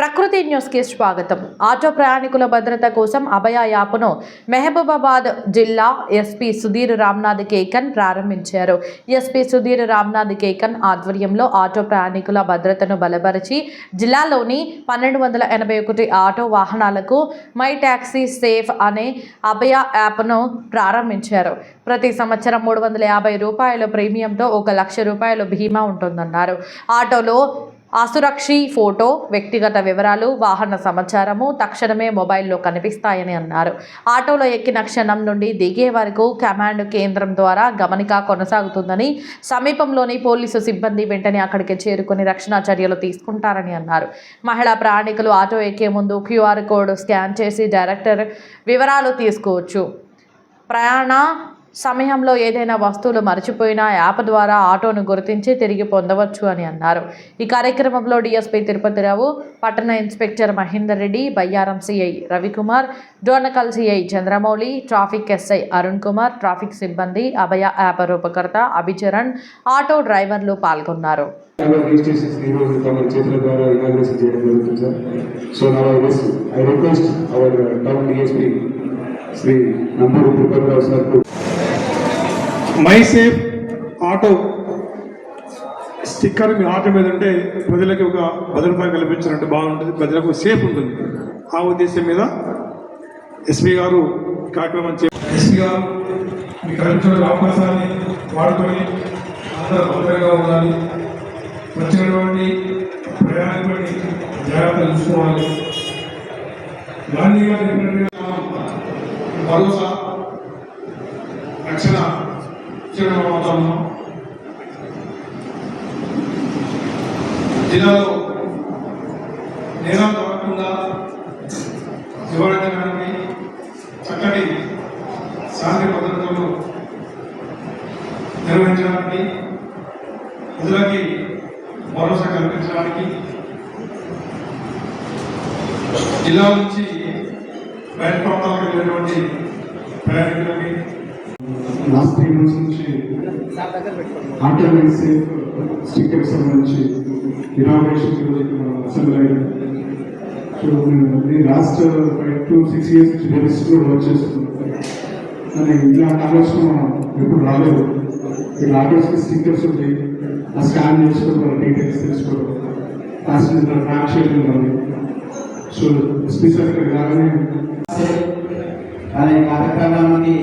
ప్రకృతి న్యూస్కి స్వాగతం. ఆటో ప్రయాణికుల భద్రత కోసం అభయ యాప్ను మెహబూబాబాద్ జిల్లా ఎస్పీ సుధీర్ రామ్నాథ్ కేకన్ ప్రారంభించారు. ఎస్పీ సుధీర్ రామ్నాథ్ కేకన్ ఆధ్వర్యంలో ఆటో ప్రయాణికుల భద్రతను బలపరిచి జిల్లాలోని పన్నెండు వందల ఎనభై ఒకటి ఆటో వాహనాలకు మై ట్యాక్సీ సేఫ్ అనే అభయ యాప్ను ప్రారంభించారు. ప్రతి సంవత్సరం మూడు వందల యాభై రూపాయల ప్రీమియంతో ఒక లక్ష రూపాయల బీమా ఉంటుందన్నారు. ఆటోలో అసురక్షి ఫోటో వ్యక్తిగత వివరాలు వాహన సమాచారము తక్షణమే మొబైల్లో కనిపిస్తాయని అన్నారు. ఆటోలో ఎక్కిన క్షణం నుండి దిగే వరకు కమాండ్ కేంద్రం ద్వారా గమనిక కొనసాగుతుందని సమీపంలోని పోలీసు సిబ్బంది వెంటనే అక్కడికి చేరుకుని రక్షణ చర్యలు తీసుకుంటారని అన్నారు. మహిళా ప్రయాణికులు ఆటో ఎక్కే ముందు క్యూఆర్ కోడ్ స్కాన్ చేసి డైరెక్టర్ వివరాలు తీసుకోవచ్చు. ప్రయాణ సమయంలో ఏదైనా వస్తువులు మర్చిపోయినా యాప్ ద్వారా ఆటోను గుర్తించి తిరిగి పొందవచ్చు అని అన్నారు. ఈ కార్యక్రమంలో డిఎస్పీ తిరుపతిరావు పట్టణ inspector Mahender Reddy Bayyaram CI Ravikumar Dornakal CI Chandramouli traffic SI Arun Kumar traffic సిబ్బంది అభయ యాప్ రూపకర్త అభిచరణ్ ఆటో డ్రైవర్లు పాల్గొన్నారు. Sir Shri Namburu Tirupathirao sir my safe my safe auto sticker me auto మీద ఉంటే ప్రజలకి ఒక భద్రత కల్పించినట్టు బాగుంటుంది ప్రజలకు సేఫ్ ఉంటుంది. ఆ ఉద్దేశం మీద ఎస్పీ గారు కార్యక్రమం చే ఎస్పీ గారు మీ కల్పించిన అవకాశాన్ని వాడుకొని అందరూ భద్రంగా ఉండాలి. వచ్చినటువంటి ప్రయాణికుడిని జాగ్రత్త చూసుకోవాలి. గాంధీ గారు భరోసా ఇచ్చడం జిల్లాలో నేరాలు కాకుండా నివారించడానికి చక్కటి శాంతి భద్రతలు నిర్వహించడానికి ప్రజలకి భరోసా కల్పించడానికి జిల్లా నుంచి బయట ప్రాంతాలకు వెళ్ళినటువంటి ప్రయాణికులకి లాస్ట్ త్రీ మంత్స్ నుంచి ఆటోమేటిక్ సేఫ్ స్టిక్కర్ సంబంధించి ఇనాగ్రేషన్ ఈరోజు అసెంబ్లీ అయ్యాం సో నేను last five to six years నుంచి డెలిస్ట్ వర్క్ చేస్తున్నాను. కానీ ఇలాంటి ఆలోచన ఎప్పుడు రాలేదు. ఈ ఆటోస్కి స్టిక్కర్స్ ఉంటాయి ఆ స్కాన్ చేసుకోవడం డీటెయిల్స్ తెలుసుకోవడం ప్యాసింజర్ ట్రాక్ చేయడం కానీ సో ఎస్పెషల్ ఇక్కడ రాగానే అనే కార్యక్రమానికి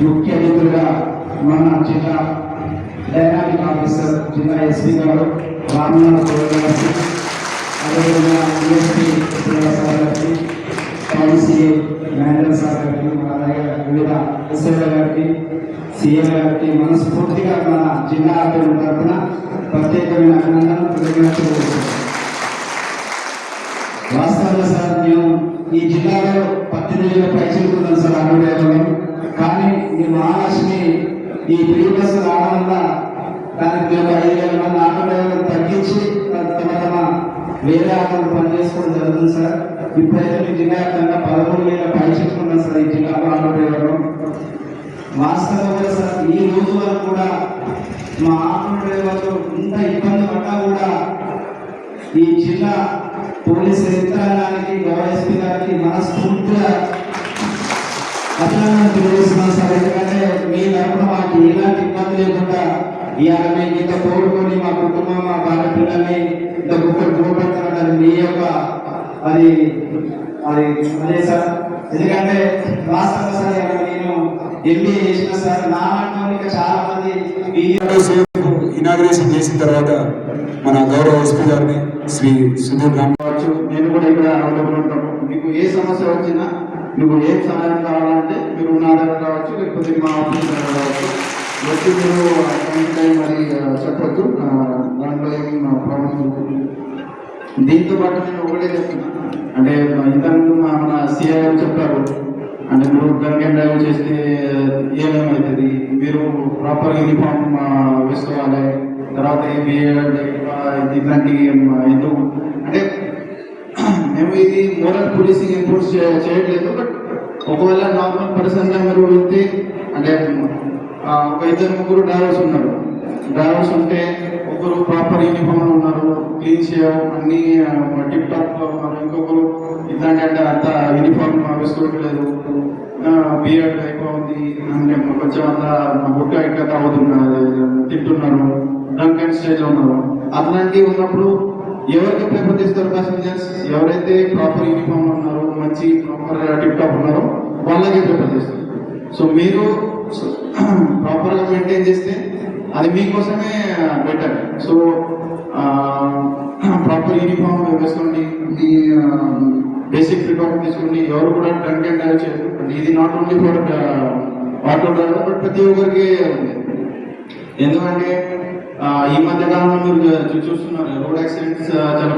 ముఖ్య అతిథులుగా మన జిల్లా డైనామిక్ ఆఫీసర్ జిల్లా ఎస్పీ గారు రామనాథ్ గౌడ్ గారికి అదేవిధంగా డిఎస్పీ సార్ గారికి కౌన్సిల్ మేనేజర్ సార్ గారికి అలాగే వివిధ ఎస్ఐ గారికి సీఎం గారికి మనస్ఫూర్తిగా మన జిల్లా అభ్యర్థుల తరఫున ప్రత్యేకమైన అభినందనలు కృతజ్ఞతలు వాస్తవంగా సార్ మేము ఈ జిల్లాలో పద్దెనిమిది వేల పైచలుకున్నాం సార్ ఆటోడ్రైవర్లు కానీ ఈ మహాలక్ష్మి ఈ ఫ్రీ బస్సు రావడం వల్ల దానికి మేము ఐదు వేల మంది ఆటో డ్రైవర్లు తగ్గించి తమ తమ వేరే ఆటోలు పనిచేసుకోవడం జరుగుతుంది సార్. ఇప్పుడైతే మీ జిల్లా వ్యాప్తంగా పదమూడు వేల పైచలుకున్నాం సార్ ఈ జిల్లాలో ఆటో డ్రైవర్లు వాస్తవంగా సార్ ఈ రోజు వరకు కూడా మా ఆటో డ్రైవర్లు ఇంత ఇబ్బంది పడ్డా కూడా ఈ జిల్లా పోలీసు యంత్రాంగానికి గౌరవ గారికి మనస్ఫూర్తిగా ఎందుకంటే మీ తరఫున మాకు ఎలాంటి ఇబ్బంది లేకుండా ఇవాళ మేము ఇంత కోరుకొని మా కుటుంబం మా భార్య పిల్లల్ని ఇంత గొప్ప మీ యొక్క అది అది అదే సార్ ఎందుకంటే వాస్తవంగా సార్ నేను ఎంబీఏ చేసిన సార్ నా ఇంకా చాలా మంది ఇనాగ్రేషన్ చేసిన తర్వాత మన గౌరవ ఎస్పీ గారిని శ్రీ సుధీర్ రామ్ నేను కూడా ఇక్కడ అవైలబుల్ ఉంటాము మీకు ఏ సమస్య వచ్చినా మీకు ఏ సహాయం కావాలంటే మీరు నా దగ్గర కావచ్చు లేకపోతే మా ఆఫీస్ దగ్గర కావచ్చు. వచ్చి మీరు టైం మరి ఆ, దాంట్లో ఏం ప్రాబ్లం ఉంటుంది దీంతో పాటు నేను ఒకటే చెప్తున్నాను అంటే ఇంతకుముందు మా మన సిఐ చెప్పారు. అంటే మీరు గంగ డ్రైవ్ చేస్తే ఏమేమవుతుంది మీరు ప్రాపర్ యూనిఫామ్ వేసుకోవాలి. తర్వాత ఈ ఇట్లాంటి ఎందుకు? అంటే మేము ఇది మోరల్ పోలీసింగ్ ఇంపోర్ట్ చేయట్లేదు బట్ ఒకవేళ నార్మల్ పర్సన్గా మీరు వెళ్తే అంటే ఒక ఇద్దరు ముగ్గురు డ్రైవర్స్ ఉన్నారు. డ్రైవర్స్ ఉంటే ఒకరు ప్రాపర్ యూనిఫామ్ ఉన్నారు క్లీన్ చేయవు అన్ని టిప్ టాప్ ఉన్నారు. ఇంకొకరు ఇట్లాంటి అంటే అంత యూనిఫామ్ వేసుకోవట్లేదు. బియర్డ్ ఎక్కువ ఉంది. అంటే కొంచెం అంత బుట్ట ఇంకా తాగుతున్నారు తింటున్నారు డ్రంక్ అండ్ స్టేజ్ ఉన్నారు. అట్లాంటివి ఉన్నప్పుడు ఎవరికి ప్రిఫర్ చేస్తారు ప్యాసింజర్స్ ఎవరైతే ప్రాపర్ యూనిఫామ్ ఉన్నారో మంచి ప్రాపర్ టిప్ టాప్ ఉన్నారో వాళ్ళకి ప్రిఫర్ చేస్తారు సో మీరు ప్రాపర్గా మెయింటైన్ చేస్తే అది మీకోసమే బెటర్ సో ప్రాపర్ యూనిఫామ్ వేసుకోండి మీ బేసిక్ ప్రిపేర్ తీసుకోండి. ఎవరు కూడా డ్రంక్ అండ్ డ్రైవ్ చేయరు. ఇది not only for auto driver but ప్రతి ఒక్కరికి ఎందుకంటే ఈ మధ్య కాలంలో మీరు చూస్తున్నారు రోడ్ యాక్సిడెంట్స్ చాలా